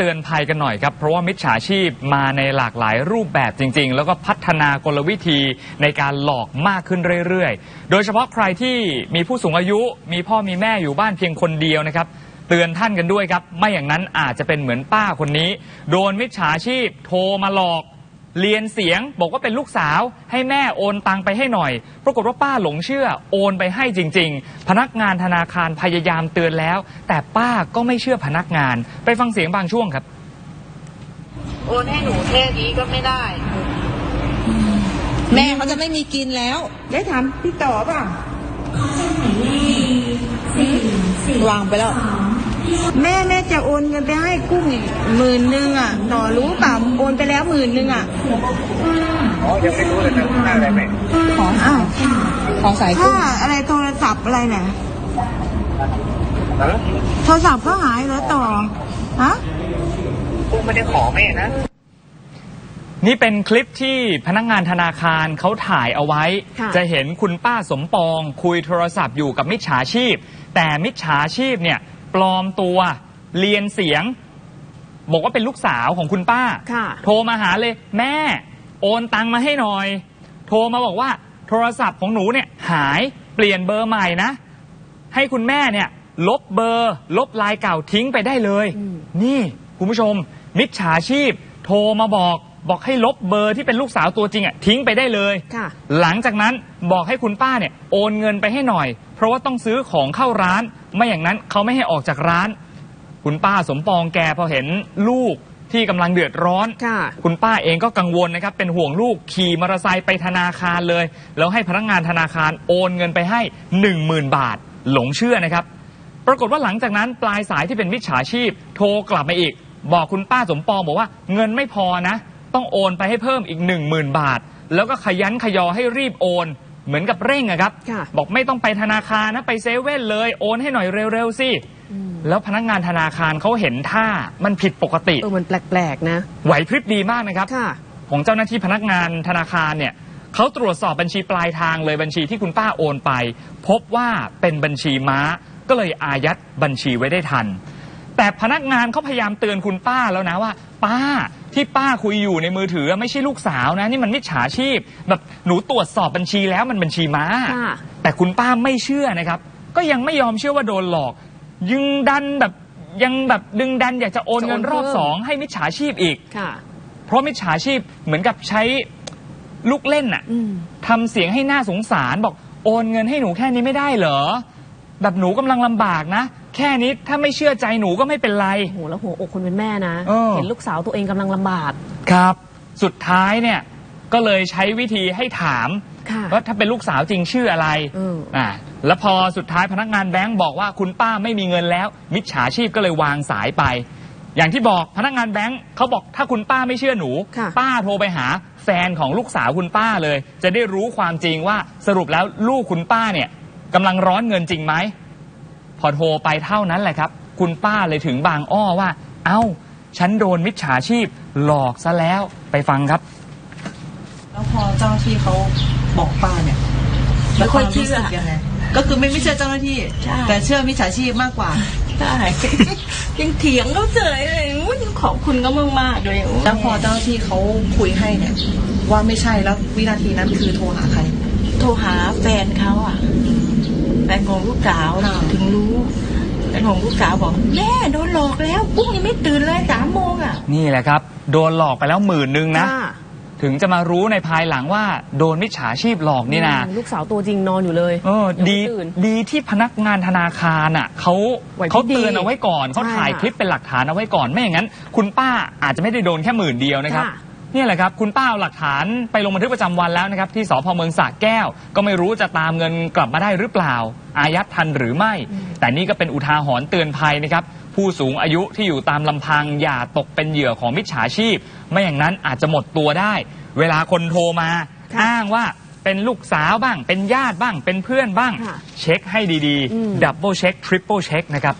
เตือนภัยกันหน่อยครับ เพราะว่ามิจฉาชีพมาในหลากหลายรูปแบบจริง ๆ แล้วก็พัฒนากลวิธีในการหลอกมากขึ้นเรื่อยๆ โดยเฉพาะใครที่มีผู้สูงอายุ มีพ่อมีแม่อยู่บ้านเพียงคนเดียวนะครับ เตือนท่านกันด้วยครับ ไม่อย่างนั้นอาจจะเป็นเหมือนป้าคนนี้ โดนมิจฉาชีพโทรมาหลอก เรียนเสียงบอกว่าเป็นลูกสาว ให้แม่โอนตังไปให้หน่อย ปรากฏว่าป้าหลงเชื่อโอนไปให้จริง ๆ พนักงานธนาคารพยายามเตือนแล้ว แต่ป้าก็ไม่เชื่อพนักงาน ไปฟังเสียงบางช่วงครับ โอนให้หนูแค่นี้ก็ไม่ได้ แม่เขาจะไม่มีกินแล้ว ได้ถามพี่ต่อเปล่ะวางไปแล้ว แม่แม่จะโอนเงินไปให้กุ้งหมื่นหนึ่งอะต่อรู้เปล่าโอนไปแล้วหมื่นหนึ่งอะอ๋อยังไม่รู้เลยนะหน้าอะไรไหมของอ้าวของสายค่ากุ้งอะไรโทรศัพท์อะไรเนี่ยฮะโทรศัพท์เขาหายเหรอต่อฮะกุ้งไม่ได้ขอแม่นะนี่เป็นคลิปที่พนักงานธนาคารเขาถ่ายเอาไว้ค่ะจะเห็นคุณป้าสมปอง คุยโทรศัพท์อยู่กับมิจฉาชีพ แต่มิจฉาชีพเนี่ย ปลอมตัวเรียนเสียง บอกว่าเป็นลูกสาวของคุณป้า ค่ะ โทรมาหาเลย แม่ โอนตังมาให้หน่อย โทรมาบอกว่า โทรศัพท์ของหนูเนี่ยหายเปลี่ยนเบอร์ใหม่นะ ให้คุณแม่เนี่ย ลบเบอร์ ลบไลน์เก่าทิ้งไปได้เลย อืม นี่คุณผู้ชม มิจฉาชีพ โทรมาบอกบอกให้ลบเบอร์ที่เป็นลูกสาวตัวจริงอะทิ้งไปได้เลย ค่ะ หลังจากนั้นบอกให้คุณป้าเนี่ยโอนเงินไปให้หน่อย เพราะว่าต้องซื้อของเข้าร้าน ไม่อย่างนั้นเขาไม่ให้ออกจากร้าน คุณป้าสมปองแกพอเห็นลูกที่กำลังเดือดร้อน ค่ะ คุณป้าเองก็กังวลนะครับ เป็นห่วงลูกขี่มอเตอร์ไซค์ไปธนาคารเลย แล้วให้พนักงานธนาคารโอนเงินไปให้ 10,000 บาท หลงเชื่อนะครับ ปรากฏว่าหลังจากนั้นปลายสายที่เป็นมิจฉาชีพ โทรกลับมาอีก บอกคุณป้าสมปองบอกว่าเงินไม่พอนะ ต้องโอนไปให้เพิ่มอีก 10,000 บาท แล้วก็ขยันขยอให้รีบโอน เหมือนกับเร่งอะครับ ค่ะ บอกไม่ต้องไปธนาคารนะไปเซเว่นเลยโอนให้หน่อยเร็วๆสิอืมแล้วพนักงานธนาคารเขาเห็นท่ามันผิดปกติ เออมันแปลกๆ นะ ไหวพริบดีมากนะครับ ค่ะ ของเจ้าหน้าที่พนักงานธนาคารเนี่ยเขาตรวจสอบบัญชีปลายทางเลยบัญชีที่คุณป้าโอนไป พบว่าเป็นบัญชีม้า ก็เลยอายัดบัญชีไว้ได้ทัน แต่พนักงานเขาพยายามเตือนคุณป้าแล้วนะว่า ป้า ที่ป้าคุยอยู่ในมือถือไม่ใช่ลูกสาวนะ นี่มันมิจฉาชีพ แบบหนูตรวจสอบบัญชีแล้วมันบัญชีม้า ค่ะแต่คุณป้าไม่เชื่อนะครับ ก็ยังไม่ยอมเชื่อว่าโดนหลอกยึงดันแบบยังแบบดึงดันอยากจะโอนเงินรอบจะโอนเพิ่ม สองให้มิจฉาชีพอีก ค่ะ เพราะมิจฉาชีพเหมือนกับใช้ลูกเล่นน่ะ อืม ทำเสียงให้หน่าสงสารบอกโอนเงินให้หนูแค่นี้ไม่ได้เหรอ แบบหนูกำลังลำบากนะ แค่นี้ถ้าไม่เชื่อใจหนูก็ไม่เป็นไร โอ้โหแล้วหัวอกคนเป็นแม่นะ เออ เห็นลูกสาวตัวเองกำลังลำบาก ครับ สุดท้ายเนี่ยก็เลยใช้วิธีให้ถามค่ะ ว่าถ้าเป็นลูกสาวจริงชื่ออะไรเอออ่าแล้วพอสุดท้ายพนักงานแบงก์บอกว่าคุณป้าไม่มีเงินแล้ว มิจฉาชีพก็เลยวางสายไป อย่างที่บอกพนักงานแบงก์เขาบอกถ้าคุณป้าไม่เชื่อหนู ค่ะ ป้าโทรไปหาแฟนของลูกสาวคุณป้าเลย จะได้รู้ความจริงว่าสรุปแล้วลูกคุณป้าเนี่ยกำลังร้อนเงินจริงไหม พอโทรไปเท่านั้นแหละครับ คุณป้าเลยถึงบางอ้อว่า เอ้า ฉันโดนมิจฉาชีพหลอกซะแล้วไปฟังครับ แล้วพอเจ้าหน้าที่เขาบอกป้าเนี่ยไม่ค่อยแล้ววารู้สึกเชื่อยังไงก็คือไม่ไม่เชื่อเจ้าหน้าที่ ใช่ แต่เชื่อมิจฉาชีพมากกว่า ใช่ยังเถียงเขาเฉยเลยอุ๊ยขอบคุณเขามากๆเลยแล้วพอเจ้าหน้าที่เขาคุยให้เนี่ย ว่าไม่ใช่แล้ววินาทีนั้นคือโทรหาใคร โทรหาแฟนเขาอะ แฟนของลูกสาวค่ะถึงรู้แฟนของลูกสาวบอกแม่โดนหลอกแล้วกุ้งยังไม่ตื่นเลยสามโมงอะ นี่แหละครับ โดนหลอกไปแล้วหมื่นหนึ่งนะค่ะถึงจะมารู้ในภายหลังว่าโดนมิจฉาชีพหลอกนี่นะอืมลูกสาวตัวจริงนอนอยู่เลยเออยังดีไม่ตื่นดีที่พนักงานธนาคารอะเขาไหวพริบเขาเตือนเอาไว้ก่อนเขาใช่ถ่ายค่ะคลิปเป็นหลักฐานเอาไว้ก่อนไม่อย่างนั้น คุณป้าอาจจะไม่ได้โดนแค่หมื่นเดียวนะครับค่ะเนี่ยแหละครับคุณป้าเอาหลักฐานไปลงบันทึกประจำวันแล้วนะครับที่สพเมืองสระแก้ว ก็ไม่รู้จะตามเงินกลับมาได้หรือเปล่า อายัดทันหรือไม่ แต่นี่ก็เป็นอุทาหรณ์เตือนภัยนะครับผู้สูงอายุที่อยู่ตามลำพังอย่าตกเป็นเหยื่อของมิจฉาชีพ ไม่อย่างนั้นอาจจะหมดตัวได้ เวลาคนโทรมาค่ะอ้างว่าเป็นลูกสาวบ้าง เป็นญาติบ้าง เป็นเพื่อนบ้างค่ะเช็คให้ดีอืมๆดับเบิลเช็คทริปเปิลเช็คนะครับ